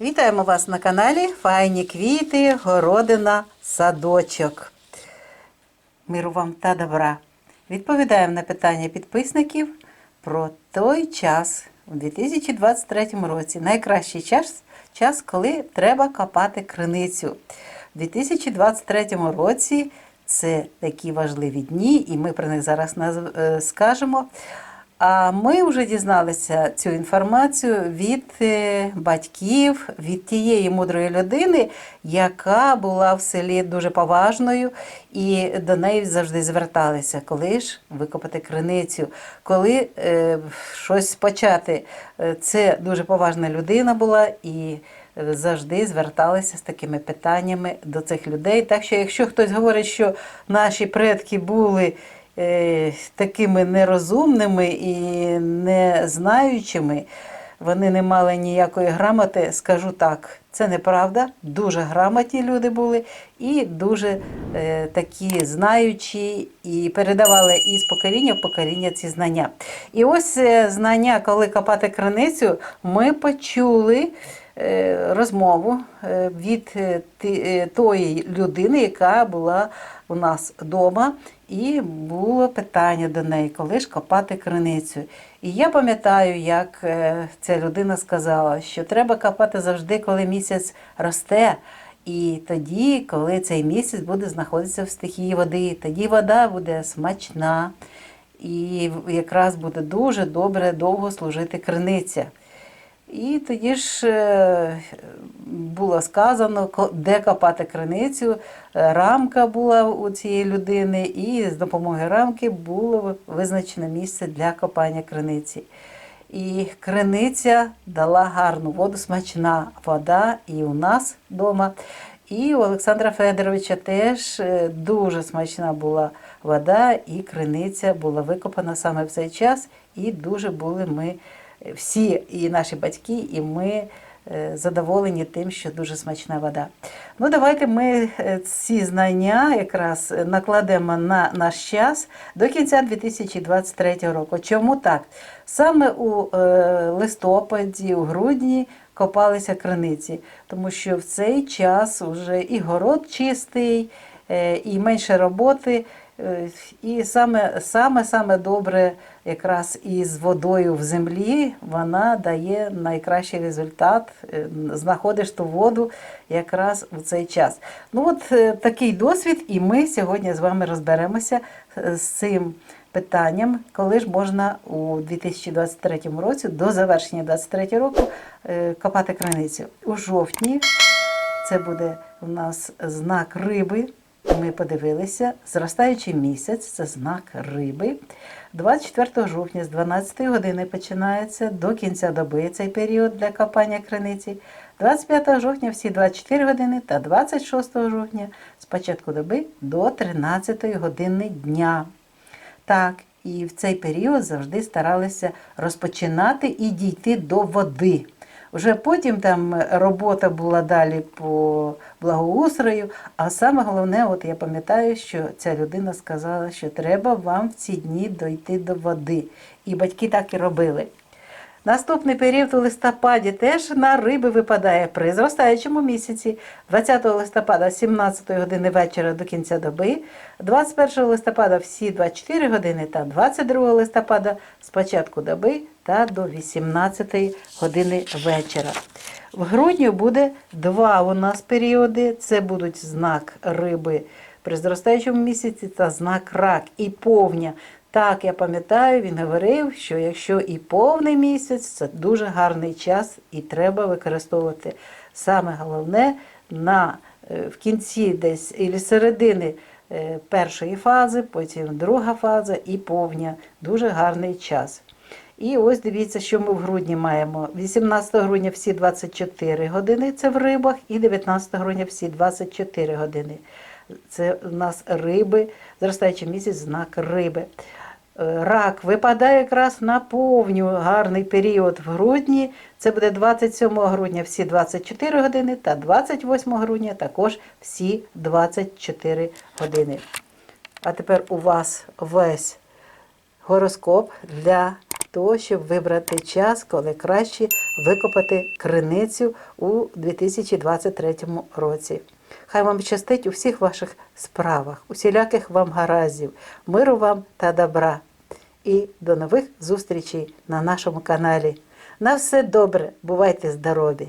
Вітаємо вас на каналі Файні квіти, городина, садочок. Миру вам та добра. Відповідаємо на питання підписників про той час у 2023 році. Найкращий час, час коли треба копати криницю. У 2023 році це такі важливі дні, і ми про них зараз е, скажемо. А ми вже дізналися цю інформацію від е, батьків, від тієї мудрої людини, яка була в селі дуже поважною, і до неї завжди зверталися, коли ж викопати криницю, коли е, щось почати. Е, Це дуже поважна людина була і е, завжди зверталися з такими питаннями до цих людей. Так що, якщо хтось говорить, що наші предки були такими нерозумними і незнаючими, вони не мали ніякої грамоти, скажу так, це неправда. Дуже грамотні люди були і дуже е, такі знаючі, і передавали із покоління в покоління ці знання. І ось е, знання, коли копати криницю, ми почули е, розмову е, від е, е, тої людини, яка була у нас вдома, і було питання до неї, коли ж копати криницю. І я пам'ятаю, як е, ця людина сказала, що треба копати завжди, коли місяць росте. І тоді, коли цей місяць буде знаходитися в стихії води, тоді вода буде смачна, і якраз буде дуже добре довго служити криниця. І тоді ж е, було сказано, де копати криницю. Е, Рамка була у цієї людини, і з допомогою рамки було визначено місце для копання криниці. І криниця дала гарну воду, смачна вода і у нас вдома. І у Олександра Федоровича теж е, дуже смачна була вода, і криниця була викопана саме в цей час. І дуже були ми всі, і наші батьки, і ми е, задоволені тим, що дуже смачна вода. Ну, давайте ми е, ці знання якраз накладемо на наш час до кінця 2023 року. Чому так? Саме у е, листопаді, у грудні копалися криниці, тому що в цей час вже і город чистий, і менше роботи. Е, І саме, саме, саме добре якраз із водою в землі вона дає найкращий результат. Е, Знаходиш ту воду якраз у цей час. Ну от е, такий досвід, і ми сьогодні з вами розберемося з цим питанням, коли ж можна у 2023 році, до завершення 2023 року, копати криницю. У жовтні це буде у нас знак риби. Ми подивилися, зростаючий місяць це знак риби. 24 жовтня з 12 години починається до кінця доби цей період для копання криниці. 25 жовтня всі 24 години та 26 жовтня з початку доби до 13 години дня. Так, і в цей період завжди старалися розпочинати і дійти до води. Вже потім там робота була далі по благоустрою, а саме головне, от я пам'ятаю, що ця людина сказала, що треба вам в ці дні дойти до води. І батьки так і робили. Наступний період у листопаді теж на риби випадає при зростаючому місяці 20 листопада з 17 години вечора до кінця доби, 21 листопада всі 24 години та 22 листопада з початку доби та до 18 години вечора. В грудні буде два у нас періоди. Це будуть знак риби при зростаючому місяці та знак рак і повня. Так, я пам'ятаю, він говорив, що якщо і повний місяць, це дуже гарний час і треба використовувати. Саме головне на, е, в кінці десь і середини е, першої фази, потім друга фаза і повня. Дуже гарний час. І ось дивіться, що ми в грудні маємо. 18 грудня всі 24 години це в рибах, і 19 грудня всі 24 години. Це у нас риби, зростаючий місяць, знак риби. Е, Рак випадає якраз на повню гарний період в грудні. Це буде 27 грудня всі 24 години та 28 грудня також всі 24 години. А тепер у вас весь гороскоп для того, щоб вибрати час, коли краще викопати криницю у 2023 році. Хай вам щастить у всіх ваших справах, усіляких вам гараздів, миру вам та добра. І до нових зустрічей на нашому каналі. На все добре, бувайте здорові!